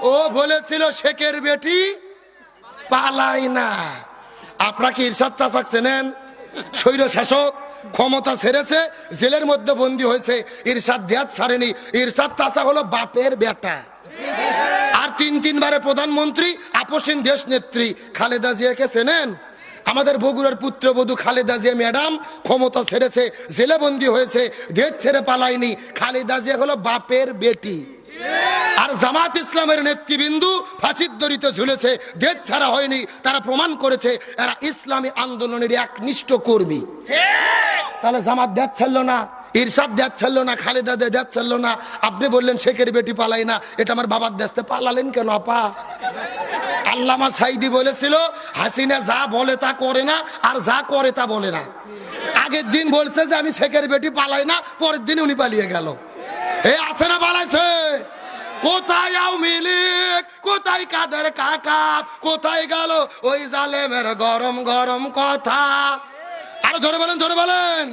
ও বলেছিল, শেখের বেটি পালাই না। আপনাকে ইরশাদ চাচাক চেনেন? স্বৈর শাসক ক্ষমতা ছেড়েছে, জেলের মধ্যে বন্দী হয়েছে, ইরশাদ দেয়াত ছাড়েনি। ইরশাদ চাচা হলো বাপের বেটা। আর তিন তিনবারে প্রধানমন্ত্রী, আপসীন দেশ নেত্রী খালেদা জিয়াকে চেনেন? আমাদের বগুড়ার পুত্রবধূ খালেদা জিয়া ম্যাডাম ক্ষমতা ছেড়েছে, জেলে বন্দী হয়েছে, দেশ ছেড়ে পালায়নি। খালেদা জিয়া হলো বাপের বেটি। আর জামাত ইসলামের নেতৃবৃন্দু ফাঁসির দড়িতে ঝুলেছে, দেশ ছাড়া হয়নি, তারা প্রমাণ করেছে, এরা ইসলামী আন্দোলনের একনিষ্ঠ কর্মী। তাহলে জামাত দেশ ছাড়লো না, ইরশাদ দেশ ছাড়লো না, খালেদা দে দেশ ছাড়লো না, আপনি বললেন শেখের বেটি পালাই না, এটা আমার বাবার দেশতে পালালেন কেন আপা? আল্লামা সাইদি বলেছিল, হাসিনা যা বলে তা করে না, আর যা করে তা বলে না। আগের দিন বলছে যে আমি শেখের বেটি পালাই না, পরের দিন উনি পালিয়ে গেল। এ আছে না কোথায় আওয়ামী লীগ? কোথায় কাদের কাকা? কোথায় গেল ওই জালেমের গরম গরম কথা? আরও জোরে বলেন জোরে বলেন।